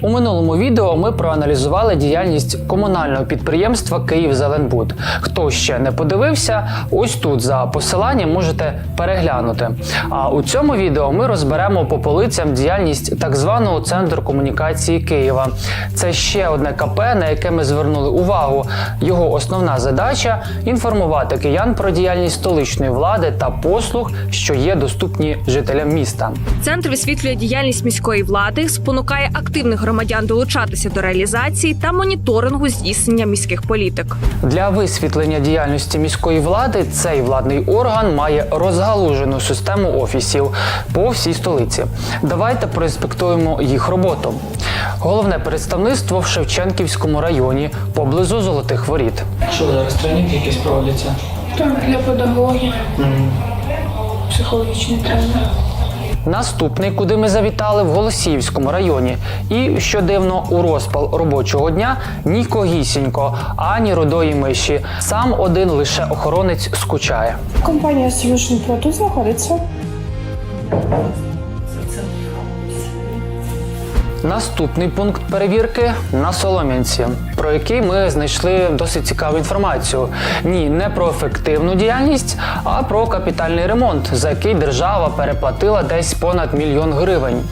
У минулому відео ми проаналізували діяльність комунального підприємства «Київзеленбуд». Хто ще не подивився, ось тут за посиланням можете переглянути. А у цьому відео ми розберемо по полицям діяльність так званого центру комунікації Києва. Це ще одне КП, на яке ми звернули увагу. Його основна задача інформувати киян про діяльність столичної влади та послуг, що є доступні жителям міста. Центр висвітлює діяльність міської влади, спонукає активних громадян долучатися до реалізації та моніторингу здійснення міських політик. Для висвітлення діяльності міської влади цей владний орган має розгалужену систему офісів по всій столиці. Давайте проінспектуємо їх роботу. Головне представництво в Шевченківському районі поблизу Золотих Воріт. Що зараз тренінги якісь проводяться? Так, для педагогів, психологічний тренер. Наступний, куди ми завітали, в Голосіївському районі. І що дивно, у розпал робочого дня нікогісінько, ані рудої миші. Сам один лише охоронець скучає. Компанія Solution Pro тут знаходиться. Наступний пункт перевірки на Солом'янці, про який ми знайшли досить цікаву інформацію. Ні, не про ефективну діяльність, а про капітальний ремонт, за який держава переплатила десь понад мільйон гривень.